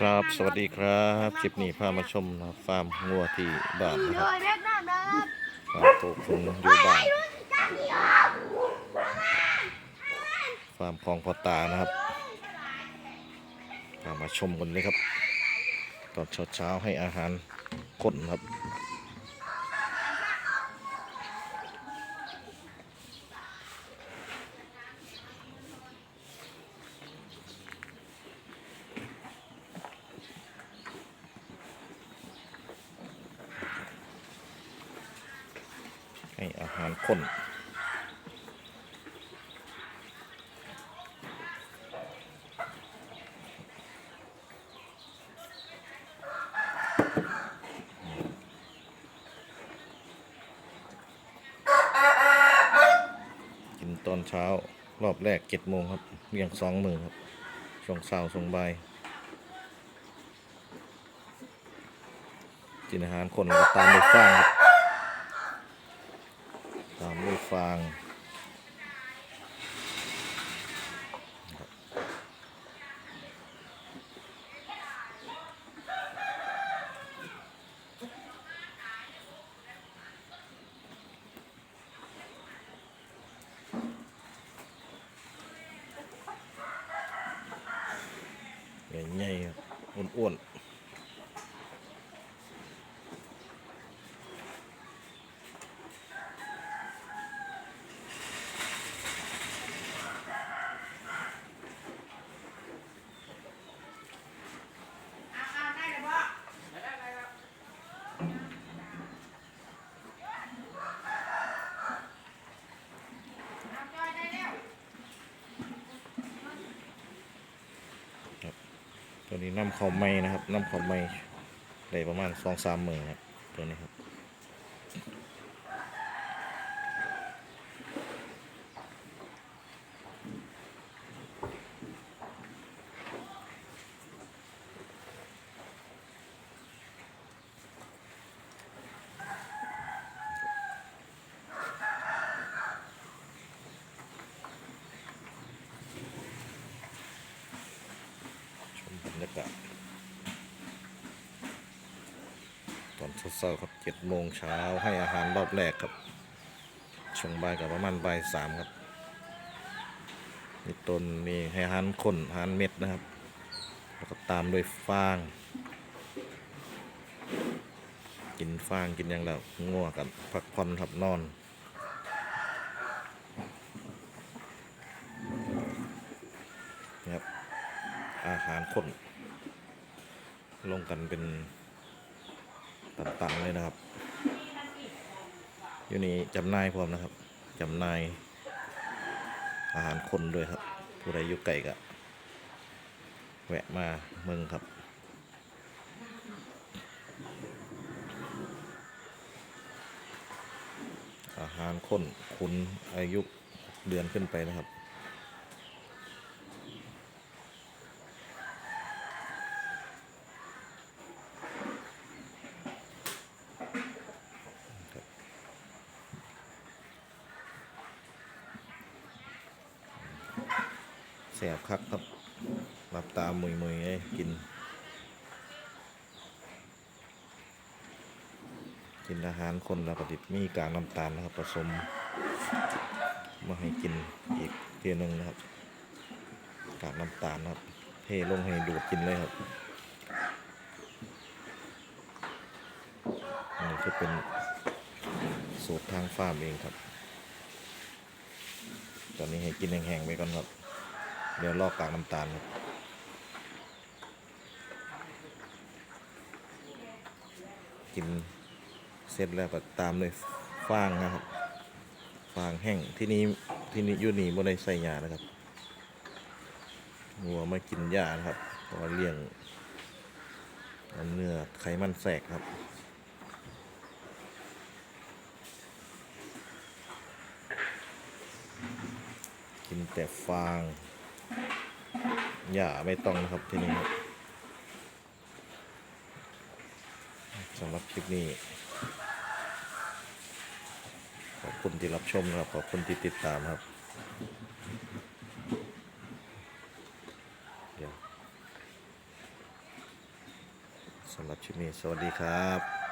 ครับ สวัสดีครับ คลิปนี้พามาชมฟาร์มงัวที่บ้านนะครับฟาร์มโคคุงอยู่บ้าน ฟาร์มของพ่อตานะครับพามาชมกันเลยครับ ตอนเช้าๆให้อาหารคนครับ ให้อาหารคนกินตอนเช้ารอบแรกเจ็ดโมงครับเรียงสองมือครับช่วงเช้าช่วงบ่ายกินอาหารคนก็ตามด้วยฟางครับ ฟางใหญ่ๆอ้วนๆ ตัวนี้น้ำเขาไม่นะครับน้ำเขาไม่ได้ประมาณสองสามหมื่นครับตัวนี้ครับชมบรรยากาศ ตอนเช้าๆครับเจ็ดโมงเช้าให้อาหารรอบแรกครับ ช่วงบ่ายกับประมาณบ่ายสามครับนี่ต้นนี่ให้อาหารข้นอาหารเม็ดนะครับ แล้วก็ตามด้วยฟาง กินฟางกินอย่างแล้วง่วงกันพักผ่อนครับนอนนะครับอาหารข้นลงกันเป็น ตันๆเลยนะครับ อยู่นี่จำนายพร้อมนะครับจำนายอาหารคนด้วยครับ ผู้ใดอยู่ไก่ก็แวะมาเมืองครับอาหารข้นคุณอายุเดือนขึ้นไปนะครับ บคักครับรับตามุยมุยๆเลยกิน กินอาหารคนแล้วก็ติดมีกากน้ำตาลนะครับผสม มาให้กินอีกเทียหนึงนะครับ กากน้ำตาลนะครับเทลงให้ดูดกินเลยครับนี่ก็เป็นสูตรทางฟาร์มเองครับ ตอนนี้ให้กินแห้งๆไปก่อนครับ เดี๋ยวลอกกากน้ำตาลครับกินเสร็จแล้วก็ตามด้วยฟางนะครับฟางแห้งที่นี้ที่นี่ยูนี่บ่ได้ใส่ยานะครับงัวมากินหญ้านะครับเพราะเลี้ยงเอาเนื้อไขมันแสกครับกินแต่ฟาง หญ้าไม่ต้องนะครับที่นี่ครับสำหรับคลิปนี้ ขอบคุณที่รับชมนะครับ ขอบคุณที่ติดตามครับ เดี๋ยวสำหรับคลิปนี้ สวัสดีครับ